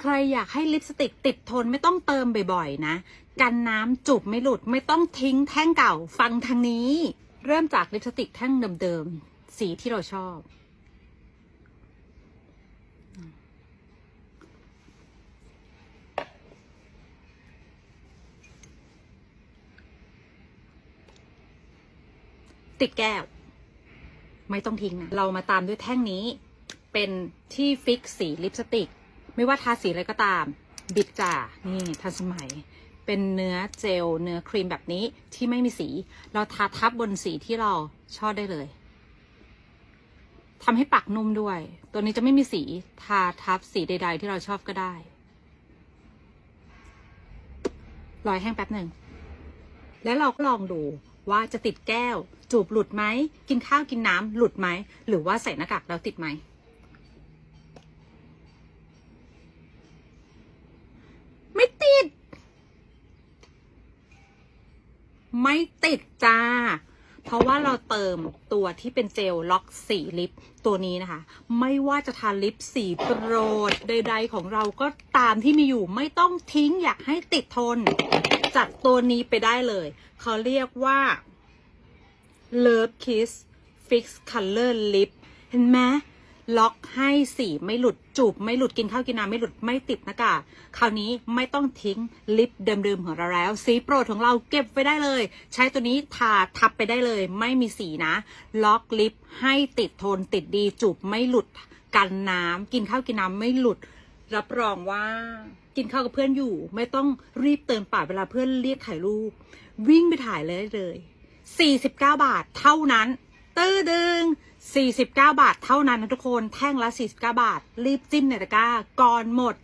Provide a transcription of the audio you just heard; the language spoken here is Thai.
ใครอยากให้ลิปสติกติดทนไม่ต้องเติมบ่อยๆ นะ กันน้ำจุบไม่หลุดไม่ต้องทิ้งแท่งเก่าฟังทางนี้ เริ่มจากลิปสติกแท่งเดิมๆ สีที่เราชอบ ติดแก้ว ไม่ต้องทิ้งนะ เรามาตามด้วยแท่งนี้ เป็นที่ฟิกสีลิปสติก ไม่ว่าทาสีอะไรก็ตาม บิดจ่านี่ทันสมัย เป็นเนื้อเจลเนื้อครีมแบบนี้ที่ไม่มีสี เราทาทับบนสีที่เราชอบได้เลยทำให้ปากนุ่มด้วย ตัวนี้จะไม่มีสีทาทับสีใด ๆ ที่เราชอบก็ได้รอยแห้งแป๊บหนึ่ง แล้วเราก็ลองดูว่าจะติดแก้ว จูบหลุดไหม กินข้าวกินน้ำหลุดไหม หรือว่าใส่หน้ากากแล้วติดไหม ไม่ติด ไม่ติดจ้า เพราะว่าเราเติมตัวที่เป็นเจลล็อกสีลิปตัวนี้นะคะ ไม่ว่าจะทาลิปสีโปรดใด ๆ ของเราก็ตามที่มีอยู่ไม่ต้องทิ้งอยากให้ติดทน จัดตัวนี้ไปได้เลย เขาเรียกว่า Love Kiss Fix Color Lip เห็นไหม ล็อกให้สีไม่หลุดจูบไม่หลุดกินข้าวกินน้ำไม่หลุดไม่ติดหน้ากากคราวนี้ไม่ต้องทิ้งลิปเดิมๆของเราแล้ว สีโปรดของเราเก็บไว้ได้เลย ใช้ตัวนี้ทาทับไปได้เลย ไม่มีสีนะ ล็อกลิปให้ติดทนติดดีจูบไม่หลุดกันน้ำกินข้าวกินน้ำไม่หลุด รับรองว่ากินข้าวกับเพื่อนอยู่ ไม่ต้องรีบเติมปากเวลาเพื่อนเรียกถ่ายรูปวิ่งไปถ่ายเลยเลย49 บาทเท่านั้นตื้อดึง 49 บาทเท่านั้นนะทุกคน แท่งละ 49 บาท รีบจิ้มในตะกร้าก่อนหมด